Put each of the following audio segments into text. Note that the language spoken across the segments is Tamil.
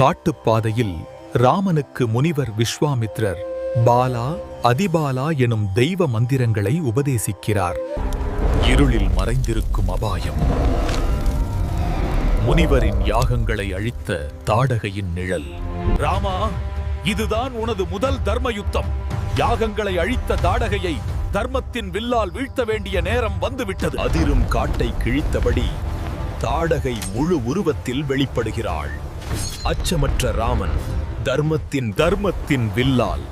காட்டுப்பாதையில் ராமனுக்கு முனிவர் விஸ்வாமித்ரர் பாலா அதிபாலா எனும் தெய்வ மந்திரங்களை உபதேசிக்கிறார். இருளில் மறைந்திருக்கும் அபாயம். முனிவரின் யாகங்களை அழித்த தாடகையின் நிழல். ராமா இதுதான் உனது முதல் தர்ம யுத்தம் யாகங்களை அழித்த தாடகையை தர்மத்தின் வில்லால் வீழ்த்த வேண்டிய நேரம் வந்துவிட்டது. அதிரும் காட்டை கிழித்தபடி தாடகை முழு உருவத்தில் வெளிப்படுகிறாள். அச்சமற்ற ராமன் தர்மத்தின் தர்மத்தின் வில்லால்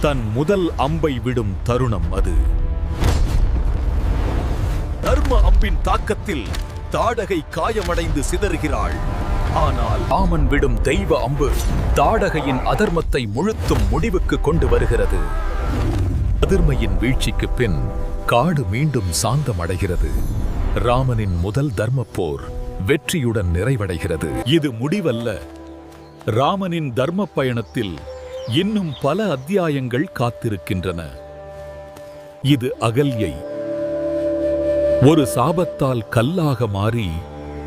தன் முதல் அம்பை விடும் தருணம் அது. தர்ம அம்பின் தாக்கத்தில் தாடகை காயமடைந்து சிதறுகிறாள். ஆனால் ராமன் விடும் தெய்வ அம்பு தாடகையின் அதர்மத்தை முழுத்தும் முடிவுக்கு கொண்டு வருகிறது. அதிர்மையின் வீழ்ச்சிக்கு பின் காடு மீண்டும் சாந்தமடைகிறது. ராமனின் முதல் தர்மப் போர் வெற்றியுடன் நிறைவடைகிறது. இது முடிவல்ல. ராமனின் தர்ம பயணத்தில் இன்னும் பல அத்தியாயங்கள் காத்திருக்கின்றன. இது அகல்யை ஒரு சாபத்தால் கல்லாக மாறி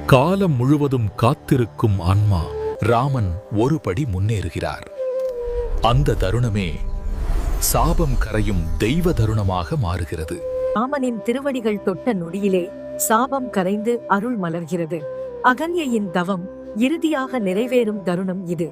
காலம் முழுவதும் காத்திருக்கும் ஆன்மா ராமன் ஒருபடி முன்னேறுகிறார். அந்த தருணமே சாபம் கரையும் தெய்வ தருணமாக மாறுகிறது. ராமனின் திருவடிகள் தொட்ட நொடியிலே சாபம் கரைந்து அருள் மலர்கிறது. அகல்யையின் தவம் இறுதியாக நிறைவேறும் தருணம் இது.